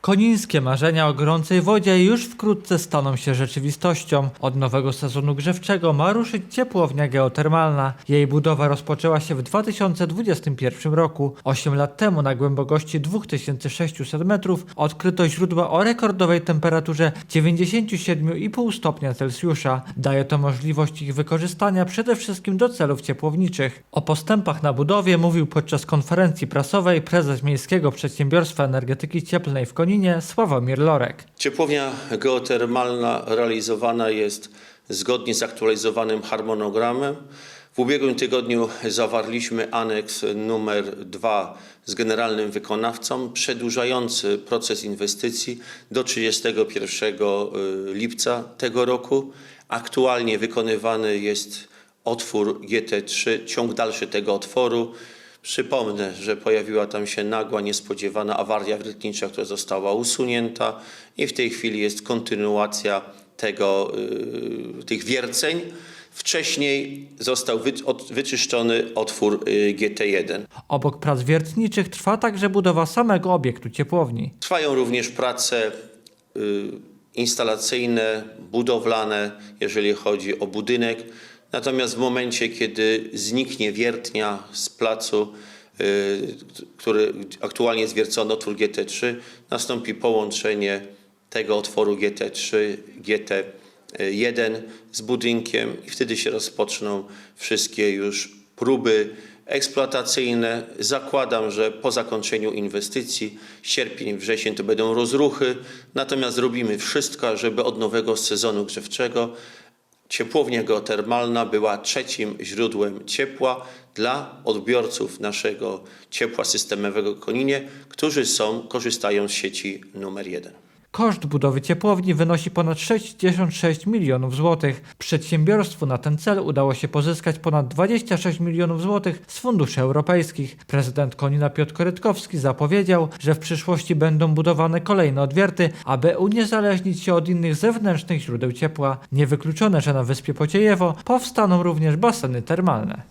Konińskie marzenia o gorącej wodzie już wkrótce staną się rzeczywistością. Od nowego sezonu grzewczego ma ruszyć ciepłownia geotermalna. Jej budowa rozpoczęła się w 2021 roku. 8 lat temu na głębokości 2600 metrów odkryto źródła o rekordowej temperaturze 97,5 stopnia Celsjusza. Daje to możliwość ich wykorzystania przede wszystkim do celów ciepłowniczych. O postępach na budowie mówił podczas konferencji prasowej prezes Miejskiego Przedsiębiorstwa Energetyki Cieplnej w Koninie Sławomir Lorek. Ciepłownia geotermalna realizowana jest zgodnie z aktualizowanym harmonogramem. W ubiegłym tygodniu zawarliśmy aneks numer 2 z generalnym wykonawcą, przedłużający proces inwestycji do 31 lipca tego roku. Aktualnie wykonywany jest otwór GT3, ciąg dalszy tego otworu. Przypomnę, że pojawiła tam się nagła, niespodziewana awaria wiertnicza, która została usunięta i w tej chwili jest kontynuacja tego, y, tych wierceń. Wcześniej został wyczyszczony otwór y, GT1. Obok prac wiertniczych trwa także budowa samego obiektu ciepłowni. Trwają również prace y, instalacyjne, budowlane, jeżeli chodzi o budynek. Natomiast w momencie, kiedy zniknie wiertnia z placu, y, który aktualnie jest wiercony otwór GT3, nastąpi połączenie tego otworu GT3, GT1 z budynkiem i wtedy się rozpoczną wszystkie już próby eksploatacyjne. Zakładam, że po zakończeniu inwestycji, sierpień, wrzesień to będą rozruchy, natomiast robimy wszystko, żeby od nowego sezonu grzewczego ciepłownia geotermalna była trzecim źródłem ciepła dla odbiorców naszego ciepła systemowego Koninie, którzy są, korzystają z sieci numer jeden. Koszt budowy ciepłowni wynosi ponad 66 milionów złotych. Przedsiębiorstwu na ten cel udało się pozyskać ponad 26 milionów złotych z funduszy europejskich. Prezydent Konina Piotr Korytkowski zapowiedział, że w przyszłości będą budowane kolejne odwierty, aby uniezależnić się od innych zewnętrznych źródeł ciepła. Niewykluczone, że na wyspie Pociejewo powstaną również baseny termalne.